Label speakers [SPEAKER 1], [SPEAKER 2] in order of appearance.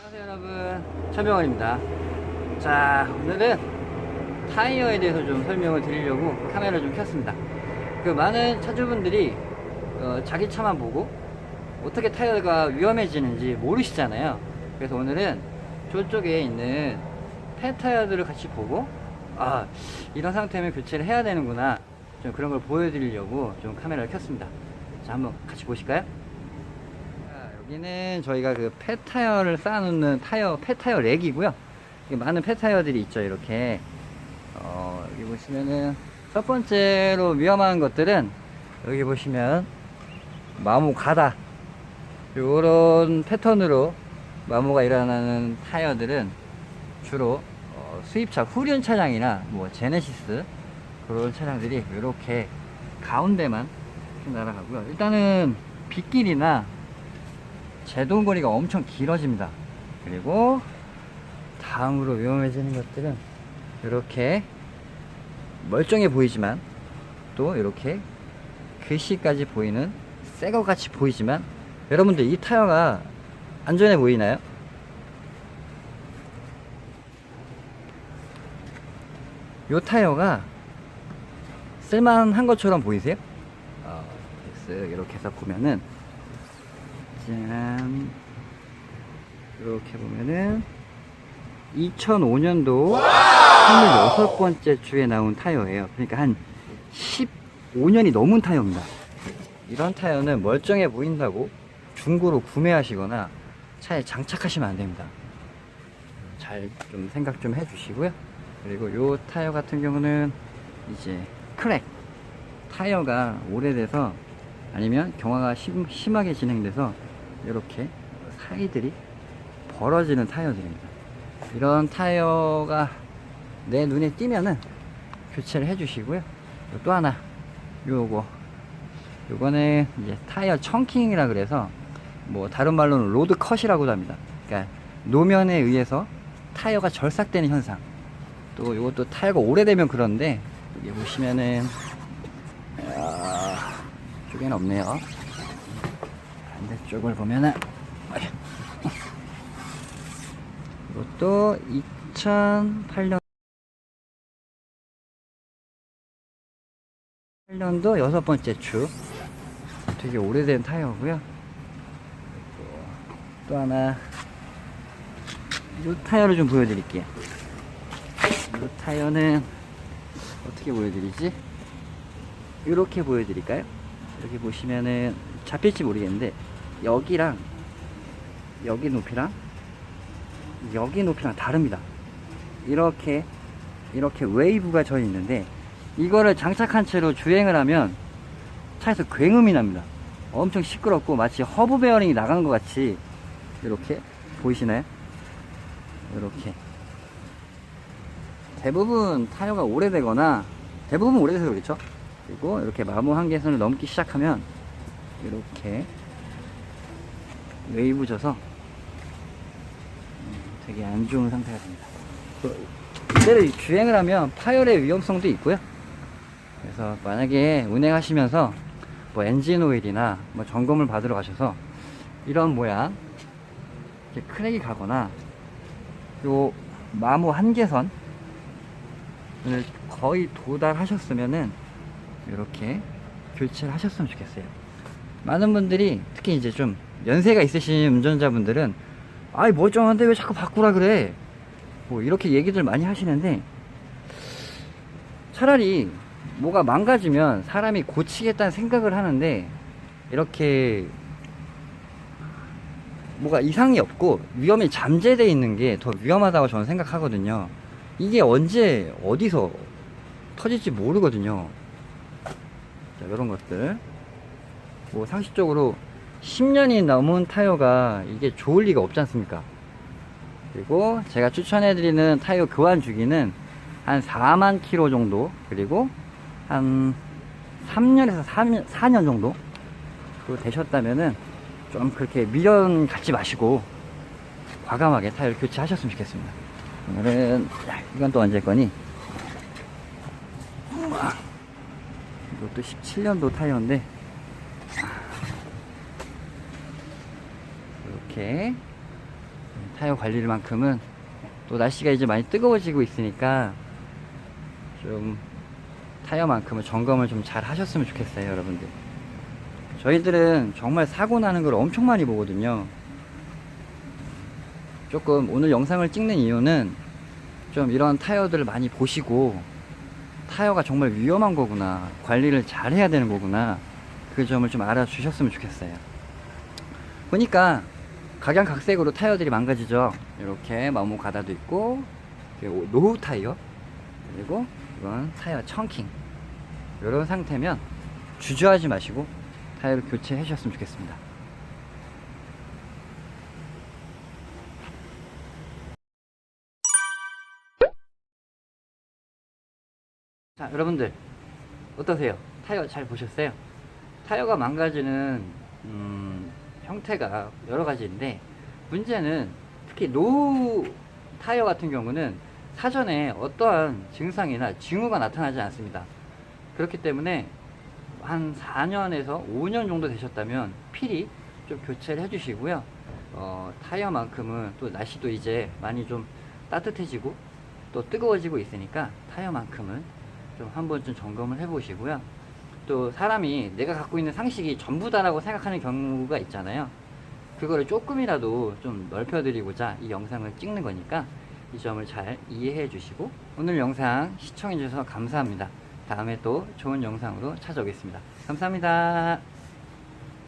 [SPEAKER 1] 안녕하세요 여러분. 최병원입니다. 자 오늘은 타이어에 대해서 좀 설명을 드리려고 카메라를 좀 켰습니다. 그 많은 차주분들이 어, 자기 차만 보고 어떻게 타이어가 위험해지는지 모르시잖아요. 그래서 오늘은 저쪽에 있는 폐타이어들을 같이 보고 아 이런 상태면 교체를 해야 되는구나 좀 그런 걸 보여드리려고 좀 카메라를 켰습니다 자 한번 같이 보실까요? 자, 여기는 저희가 그 폐타이어를 쌓아놓는 타이어, 폐타이어 렉이고요. 많은 폐타이어들이 있죠, 이렇게. 어, 여기 보시면은, 첫 번째로 위험한 것들은, 여기 보시면, 마모 가다. 요런 패턴으로 마모가 일어나는 타이어들은 주로 어, 수입차 후륜 차량이나 뭐 제네시스 그런 차량들이 이렇게 가운데만 날아가고요. 일단은 빗길이나 제동 거리가 엄청 길어집니다. 그리고 다음으로 위험해지는 것들은 이렇게 멀쩡해 보이지만 또 이렇게 글씨까지 보이는 새거 같이 보이지만 여러분들 이 타이어가 안전해 보이나요? 이 타이어가 쓸만한 것처럼 보이세요? 어, 쓱 이렇게 해서 보면은 짠. 이렇게 보면은 2005년도 26번째 주에 나온 타이어예요. 그러니까 한 15년이 넘은 타이어입니다. 이런 타이어는 멀쩡해 보인다고 중고로 구매하시거나 차에 장착하시면 안 됩니다. 잘 좀 생각 좀 해주시고요. 그리고 요 타이어 같은 경우는 이제 크랙 타이어가 오래돼서 아니면 경화가 심, 심하게 진행돼서 이렇게 사이들이 벌어지는 타이어들입니다. 이런 타이어가 내 눈에 띄면은 교체를 해주시고요. 또 하나, 요거, 요거는 이제 타이어 청킹이라 그래서 뭐 다른 말로는 로드 컷이라고도 합니다. 그러니까 노면에 의해서 타이어가 절삭되는 현상. 또 요것도 타이어가 오래되면 그런데 여기 보시면은 아, 쪽에는 없네요. 반대쪽을 보면은. 이것도 2008년 8년도 여섯 번째 주 되게 오래된 타이어고요. 또 하나 이 타이어를 좀 보여드릴게요. 이 타이어는 어떻게 보여드리지? 이렇게 보여드릴까요? 여기 보시면은 잡힐지 모르겠는데 여기랑 여기 높이랑 여기 높이랑 다릅니다. 이렇게 이렇게 웨이브가 져 있는데 이거를 장착한 채로 주행을 하면 차에서 굉음이 납니다. 엄청 시끄럽고 마치 허브 베어링이 나간 것 같이 이렇게 보이시나요? 이렇게 대부분 타이어가 오래되거나 대부분 오래돼서 그렇죠. 그리고 이렇게 마모 한계선을 넘기 시작하면 이렇게 웨이브 져서 음, 되게 안 좋은 상태가 됩니다. 그, 이대로 주행을 하면 파열의 위험성도 있고요. 그래서 만약에 운행하시면서 뭐 엔진 오일이나 뭐 점검을 받으러 가셔서 이런 모양 이렇게 크랙이 가거나 요 마모 한계선 을 거의 도달하셨으면은 이렇게 교체를 하셨으면 좋겠어요. 많은 분들이 특히 이제 좀 연세가 있으신 운전자분들은 아이 멀쩡한데 왜 자꾸 바꾸라 그래 뭐 이렇게 얘기들 많이 하시는데 차라리 뭐가 망가지면 사람이 고치겠다는 생각을 하는데 이렇게 뭐가 이상이 없고 위험이 잠재되어 있는 게 더 위험하다고 저는 생각하거든요. 이게 언제 어디서 터질지 모르거든요. 자, 이런 것들. 뭐 상식적으로 10년이 넘은 타이어가 이게 좋을 리가 없지 않습니까? 그리고 제가 추천해 드리는 타이어 교환 주기는 한 4만 킬로 정도 그리고 한 3년에서 4년, 4년 정도 그 되셨다면은 좀 그렇게 미련 갖지 마시고 과감하게 타이어 교체하셨으면 좋겠습니다. 오늘은 야, 이건 또 언제 거니? 이것도 17년도 타이어인데. 이렇게 타이어 관리만큼은 또 날씨가 이제 많이 뜨거워지고 있으니까 좀 타이어만큼은 점검을 좀 잘 하셨으면 좋겠어요 여러분들. 저희들은 정말 사고 나는 걸 엄청 많이 보거든요 조금 오늘 영상을 찍는 이유는 좀 이런 타이어들을 많이 보시고 타이어가 정말 위험한 거구나 관리를 잘 해야 되는 거구나 그 점을 좀 알아주셨으면 좋겠어요. 보니까 각양각색으로 타이어들이 망가지죠? 이렇게 마모 가다도 있고 노후 타이어 그리고 이건 타이어 청킹. 이런 상태면 주저하지 마시고 타이어를 교체해 주셨으면 좋겠습니다 자 여러분들 어떠세요? 타이어 잘 보셨어요? 타이어가 망가지는 음, 형태가 여러 가지인데 문제는 특히 노후 타이어 같은 경우는 사전에 어떠한 증상이나 징후가 나타나지 않습니다. 그렇기 때문에 한 4년에서 5년 정도 되셨다면 필히 좀 교체를 해주시고요. 어, 타이어만큼은 또 날씨도 이제 많이 좀 따뜻해지고 또 뜨거워지고 있으니까 타이어만큼은 좀 한 번쯤 점검을 해보시고요. 또 사람이 내가 갖고 있는 상식이 전부다라고 생각하는 경우가 있잖아요. 그거를 조금이라도 좀 넓혀드리고자 이 영상을 찍는 거니까 이 점을 잘 이해해 주시고 오늘 영상 시청해 주셔서 감사합니다. 다음에 또 좋은 영상으로 찾아오겠습니다. 감사합니다.